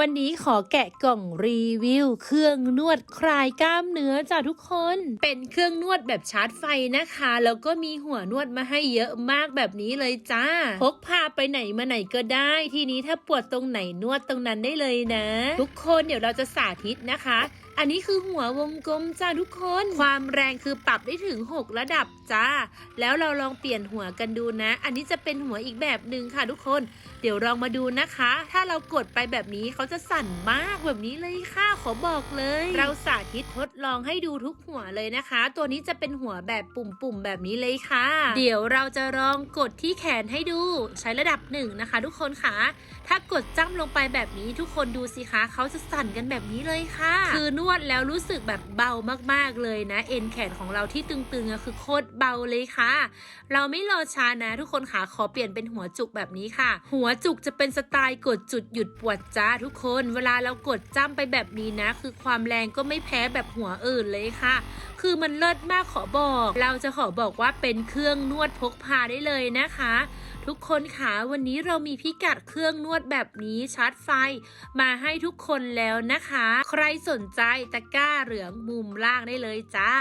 วันนี้ขอแกะกล่องรีวิว เครื่องนวดคลายกล้ามเนื้อจ้ะทุกคน เป็นเครื่องนวดแบบชาร์จไฟนะคะ แล้วก็มีหัวนวดมาให้เยอะมากแบบนี้เลยจ้า พกพาไปไหนมาไหนก็ได้ ทีนี้ถ้าปวดตรงไหนนวดตรงนั้นได้เลยนะ ทุกคนเดี๋ยวเราจะสาธิตนะคะ อันนี้คือหัววงกลมจ้าทุกคน ความแรงคือปรับได้ถึง 6 ระดับจ้า แล้วเราลองเปลี่ยนหัวกันดูนะ อันนี้จะเป็นหัวอีกแบบหนึ่งค่ะทุกคน เดี๋ยวลองมาดูนะคะ ถ้าเรากดไปแบบนี้เขาจะสั่นมากแบบนี้เลยค่ะขอบอกเลย เราสาธิตทดลองให้ดูทุกหัวเลยนะคะ ตัวนี้จะเป็นหัวแบบปุ่มๆแบบนี้เลยค่ะ เดี๋ยวเราจะลองกดที่แขนให้ดู ใช้ระดับหนึ่งนะคะ ทุกคนค่ะ ถ้ากดจ้ำลงไปแบบนี้ทุกคนดูสิคะเขาจะสั่นกันแบบนี้เลยค่ะ คือนวดแล้วรู้สึกแบบเบามากๆเลยนะ เอ็นแขนของเราที่ตึงๆอะคือโคตรเบาเลยค่ะ เราไม่รอช้านะ ทุกคนค่ะขอเปลี่ยนเป็นหัวจุกแบบนี้ค่ะ หัวจุกจะเป็นสไตล์กดจุดหยุดปวดจ้าทุกคน เวลาเรากดจ้ำไปแบบนี้นะ คือความแรงก็ไม่แพ้แบบหัวอื่นเลยค่ะ คือมันเลิศมากขอบอก เราจะขอบอกว่าเป็นเครื่องนวดพกพาได้เลยนะคะทุกคนค่ะวันนี้เรามีพิกัดเครื่องนวดแบบนี้ชาร์จไฟ มาให้ทุกคนแล้วนะคะ ใครสนใจตะกร้าเหลืองมุมล่างได้เลยจ้า